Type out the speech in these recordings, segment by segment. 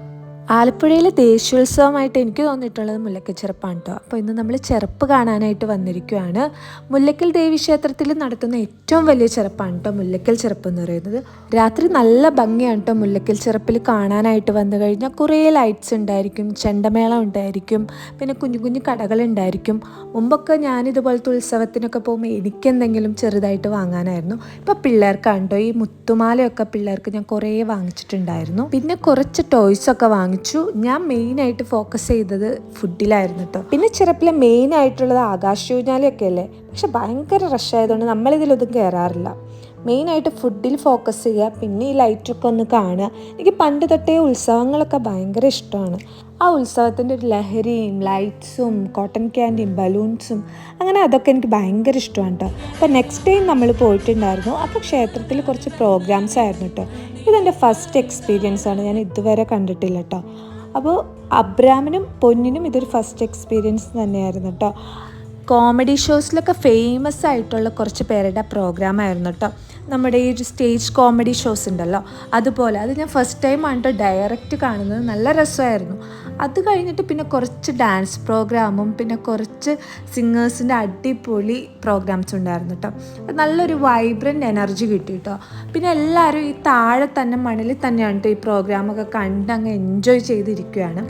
Thank you. ആലപ്പുഴയിലെ ദേശീയോത്സവമായിട്ട് എനിക്ക് തോന്നിയിട്ടുള്ളത് മുല്ലക്കൽ ചെറുപ്പാണ് കേട്ടോ അപ്പോൾ ഇന്ന് നമ്മൾ ചെറുപ്പ് കാണാനായിട്ട് വന്നിരിക്കുകയാണ് മുല്ലക്കൽ ദേവി ക്ഷേത്രത്തിൽ നടത്തുന്ന ഏറ്റവും വലിയ ചെറുപ്പാണ് കേട്ടോ മുല്ലക്കൽ ചെറുപ്പ് എന്ന് പറയുന്നത്. രാത്രി നല്ല ഭംഗിയാണ് കേട്ടോ മുല്ലക്കൽ ചെറുപ്പിൽ കാണാനായിട്ട് വന്നു കഴിഞ്ഞാൽ. കുറേ ലൈറ്റ്സ് ഉണ്ടായിരിക്കും ചെണ്ടമേളം ഉണ്ടായിരിക്കും പിന്നെ കുഞ്ഞു കുഞ്ഞു കടകൾ ഉണ്ടായിരിക്കും. മുമ്പൊക്കെ ഞാനിതുപോലത്തെ ഉത്സവത്തിനൊക്കെ പോകുമ്പോൾ എനിക്കെന്തെങ്കിലും ചെറുതായിട്ട് വാങ്ങാനായിരുന്നു. ഇപ്പോൾ പിള്ളേർക്കാണ് കേട്ടോ ഈ മുത്തുമാലയൊക്കെ പിള്ളേർക്ക് ഞാൻ കുറേ വാങ്ങിച്ചിട്ടുണ്ടായിരുന്നു. പിന്നെ കുറച്ച് ടോയ്സ് ഒക്കെ വാങ്ങിച്ചു ഞാൻ മെയിനായിട്ട് ഫോക്കസ് ചെയ്തത് ഫുഡിലായിരുന്നു കേട്ടോ പിന്നെ ചെറുപ്പിലെ മെയിൻ ആയിട്ടുള്ളത് ആകാശൂഞ്ഞാലൊക്കെ അല്ലേ? പക്ഷെ ഭയങ്കര റഷ് ആയതുകൊണ്ട് നമ്മളിതിലൊന്നും കയറാറില്ല മെയിനായിട്ട് ഫുഡിൽ ഫോക്കസ് ചെയ്യുക പിന്നെ ഈ ലൈറ്റൊക്കെ ഒന്ന് കാണുക. എനിക്ക് പണ്ട് തൊട്ടേ ഉത്സവങ്ങളൊക്കെ ഭയങ്കര ഇഷ്ടമാണ്. ആ ഉത്സവത്തിന്റെ ഒരു ലഹരിയും ലൈറ്റ്സും കോട്ടൺ ക്യാൻഡിയും ബലൂൺസും അങ്ങനെ അതൊക്കെ എനിക്ക് ഭയങ്കര ഇഷ്ടമാണ് കേട്ടോ അപ്പോൾ നെക്സ്റ്റ് ടൈം നമ്മൾ പോയിട്ടുണ്ടായിരുന്നു അപ്പോൾ ക്ഷേത്രത്തിൽ കുറച്ച് പ്രോഗ്രാംസ് ആയിരുന്നു കേട്ടോ ഇതെന്റെ ഫസ്റ്റ് എക്സ്പീരിയൻസ് ആണ്. ഞാൻ ഇതുവരെ കണ്ടിട്ടില്ല കേട്ടോ അപ്പോൾ അബ്രാമിനും പൊന്നിനും ഇതൊരു ഫസ്റ്റ് എക്സ്പീരിയൻസ് തന്നെയായിരുന്നു കേട്ടോ കോമഡി ഷോസിലൊക്കെ ഫേമസ് ആയിട്ടുള്ള കുറച്ച് പേരുടെ പ്രോഗ്രാം ആയിരുന്നു കേട്ടോ നമ്മുടെ ഈ ഒരു സ്റ്റേജ് കോമഡി ഷോസ് ഉണ്ടല്ലോ. അതുപോലെ അത് ഞാൻ ഫസ്റ്റ് ടൈം ആണ് കേട്ടോ ഡയറക്റ്റ് കാണുന്നത്. നല്ല രസമായിരുന്നു. അത് കഴിഞ്ഞിട്ട് പിന്നെ കുറച്ച് ഡാൻസ് പ്രോഗ്രാമും പിന്നെ കുറച്ച് സിംഗേഴ്സിന്റെ അടിപൊളി പ്രോഗ്രാംസ് ഉണ്ടായിരുന്നു കേട്ടോ നല്ലൊരു വൈബ്രന്റ് എനർജി കിട്ടി കേട്ടോ പിന്നെ എല്ലാവരും ഈ താഴെ തന്നെ മണലിൽ തന്നെയാണ് കേട്ടോ ഈ പ്രോഗ്രാമൊക്കെ കണ്ട് അങ്ങ് എൻജോയ് ചെയ്തിരിക്കുകയാണ്.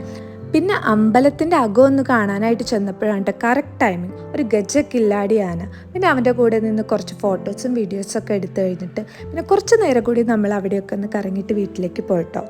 പിന്നെ അമ്പലത്തിന്റെ അകം ഒന്ന് കാണാനായിട്ട് ചെന്നപ്പോഴാണ് കറക്റ്റ് ടൈമിങ് ഒരു ഗജക്കില്ലാടി ആന പിന്നെ അവന്റെ കൂടെ നിന്ന് കുറച്ച് ഫോട്ടോസും വീഡിയോസൊക്കെ എടുത്തു കഴിഞ്ഞിട്ട് പിന്നെ കുറച്ച് നേരം കൂടി നമ്മൾ അവിടെയൊക്കെ ഒന്ന് കറങ്ങിയിട്ട് വീട്ടിലേക്ക് പോയിട്ടോ